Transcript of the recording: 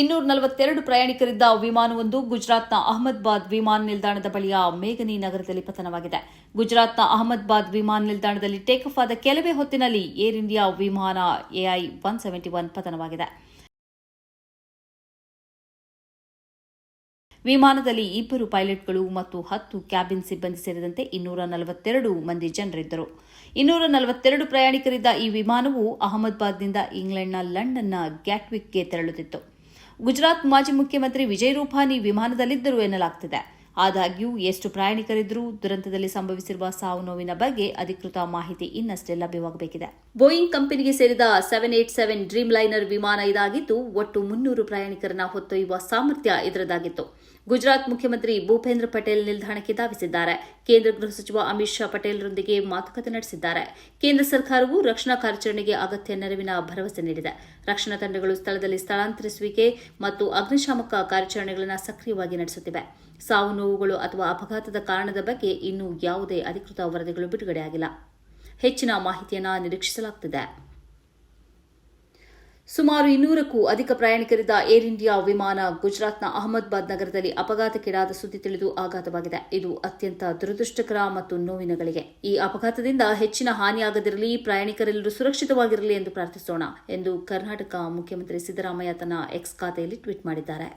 ಇನ್ನೂರ ನಲವತ್ತೆರಡು ಪ್ರಯಾಣಿಕರಿದ್ದ ವಿಮಾನವೊಂದು ಗುಜರಾತ್ನ ಅಹಮದಾಬಾದ್ ವಿಮಾನ ನಿಲ್ದಾಣದ ಬಳಿಯ ಮೇಘನಿ ನಗರದಲ್ಲಿ ಪತನವಾಗಿದೆ. ಗುಜರಾತ್ನ ಅಹಮದಾಬಾದ್ ವಿಮಾನ ನಿಲ್ದಾಣದಲ್ಲಿ ಟೇಕ್ ಆಫ್ ಆದ ಕೆಲವೇ ಹೊತ್ತಿನಲ್ಲಿ ಏರ್ ಇಂಡಿಯಾ ವಿಮಾನ ಎಐ ಒನ್ ಸೆವೆಂಟಿ ಒನ್ ಪತನವಾಗಿದೆ. ವಿಮಾನದಲ್ಲಿ ಇಬ್ಬರು ಪೈಲಟ್ಗಳು ಮತ್ತು ಹತ್ತು ಕ್ಯಾಬಿನ್ ಸಿಬ್ಬಂದಿ ಸೇರಿದಂತೆ ಇನ್ನೂರ ನಲವತ್ತೆರಡು ಮಂದಿ ಜನರಿದ್ದರು. ಇನ್ನೂರ ನಲವತ್ತೆರಡು ಪ್ರಯಾಣಿಕರಿದ್ದ ಈ ವಿಮಾನವು ಅಹಮದಾಬಾದ್ನಿಂದ ಇಂಗ್ಲೆಂಡ್ನ ಲಂಡನ್ನ ಗ್ಯಾಟ್ವಿಕ್ಗೆ ತೆರಳುತ್ತಿತ್ತು. ಗುಜರಾತ್ ಮಾಜಿ ಮುಖ್ಯಮಂತ್ರಿ ವಿಜಯ್ ರೂಪಾನಿ ವಿಮಾನದಲ್ಲಿದ್ದರು ಎನ್ನಲಾಗ್ತಿದೆ. ಆದಾಗ್ಯೂ ಎಷ್ಟು ಪ್ರಯಾಣಿಕರಿದ್ದರೂ ದುರಂತದಲ್ಲಿ ಸಂಭವಿಸಿರುವ ಸಾವು ನೋವಿನ ಬಗ್ಗೆ ಅಧಿಕೃತ ಮಾಹಿತಿ ಇನ್ನಷ್ಟೇ ಲಭ್ಯವಾಗಬೇಕಿದೆ. ಬೋಯಿಂಗ್ ಕಂಪನಿಗೆ ಸೇರಿದ seven eight seven dream liner ವಿಮಾನ ಇದಾಗಿದ್ದು, ಒಟ್ಟು ಮುನ್ನೂರು ಪ್ರಯಾಣಿಕರನ್ನ ಹೊತ್ತೊಯ್ಯುವ ಸಾಮರ್ಥ್ಯ ಇದರದಾಗಿತ್ತು. ಗುಜರಾತ್ ಮುಖ್ಯಮಂತ್ರಿ ಭೂಪೇಂದ್ರ ಪಟೇಲ್ ನಿಲ್ದಾಣಕ್ಕೆ ಧಾವಿಸಿದ್ದಾರೆ. ಕೇಂದ್ರ ಗೃಹ ಸಚಿವ ಅಮಿತ್ ಶಾ ಪಟೇಲ್ರೊಂದಿಗೆ ಮಾತುಕತೆ ನಡೆಸಿದ್ದಾರೆ. ಕೇಂದ್ರ ಸರ್ಕಾರವು ರಕ್ಷಣಾ ಕಾರ್ಯಾಚರಣೆಗೆ ಅಗತ್ಯ ನೆರವಿನ ಭರವಸೆ ನೀಡಿದೆ. ರಕ್ಷಣಾ ತಂಡಗಳು ಸ್ಥಳದಲ್ಲಿ ಸ್ಥಳಾಂತರಿಸುವಿಕೆ ಮತ್ತು ಅಗ್ನಿಶಾಮಕ ಕಾರ್ಯಾಚರಣೆಗಳನ್ನು ಸಕ್ರಿಯವಾಗಿ ನಡೆಸುತ್ತಿವೆ. ಸಾವು ನೋವುಗಳು ಅಥವಾ ಅಪಘಾತದ ಕಾರಣದ ಬಗ್ಗೆ ಇನ್ನೂ ಯಾವುದೇ ಅಧಿಕೃತ ವರದಿಗಳು ಬಿಡುಗಡೆಯಾಗಿಲ್ಲ. ಹೆಚ್ಚಿನ ಮಾಹಿತಿಯನ್ನು ನಿರೀಕ್ಷಿಸಲಾಗುತ್ತಿದೆ ಸುಮಾರು ಇನ್ನೂರಕ್ಕೂ ಅಧಿಕ ಪ್ರಯಾಣಿಕರಿದ್ದ ಏರ್ ಇಂಡಿಯಾ ವಿಮಾನ ಗುಜರಾತ್ನ ಅಹಮದಾಬಾದ್ ನಗರದಲ್ಲಿ ಅಪಘಾತಕ್ಕೀಡಾದ ಸುದ್ದಿ ತಿಳಿದು ಆಘಾತವಾಗಿದೆ. ಇದು ಅತ್ಯಂತ ದುರದೃಷ್ಟಕರ ಮತ್ತು ನೋವಿನಗಳಿಗೆ. ಈ ಅಪಘಾತದಿಂದ ಹೆಚ್ಚಿನ ಹಾನಿಯಾಗದಿರಲಿ, ಪ್ರಯಾಣಿಕರೆಲ್ಲರೂ ಸುರಕ್ಷಿತವಾಗಿರಲಿ ಎಂದು ಪ್ರಾರ್ಥಿಸೋಣ ಎಂದು ಕರ್ನಾಟಕ ಮುಖ್ಯಮಂತ್ರಿ ಸಿದ್ದರಾಮಯ್ಯ ತನ್ನ ಎಕ್ಸ್ ಖಾತೆಯಲ್ಲಿ ಟ್ವೀಟ್ ಮಾಡಿದ್ದಾರೆ.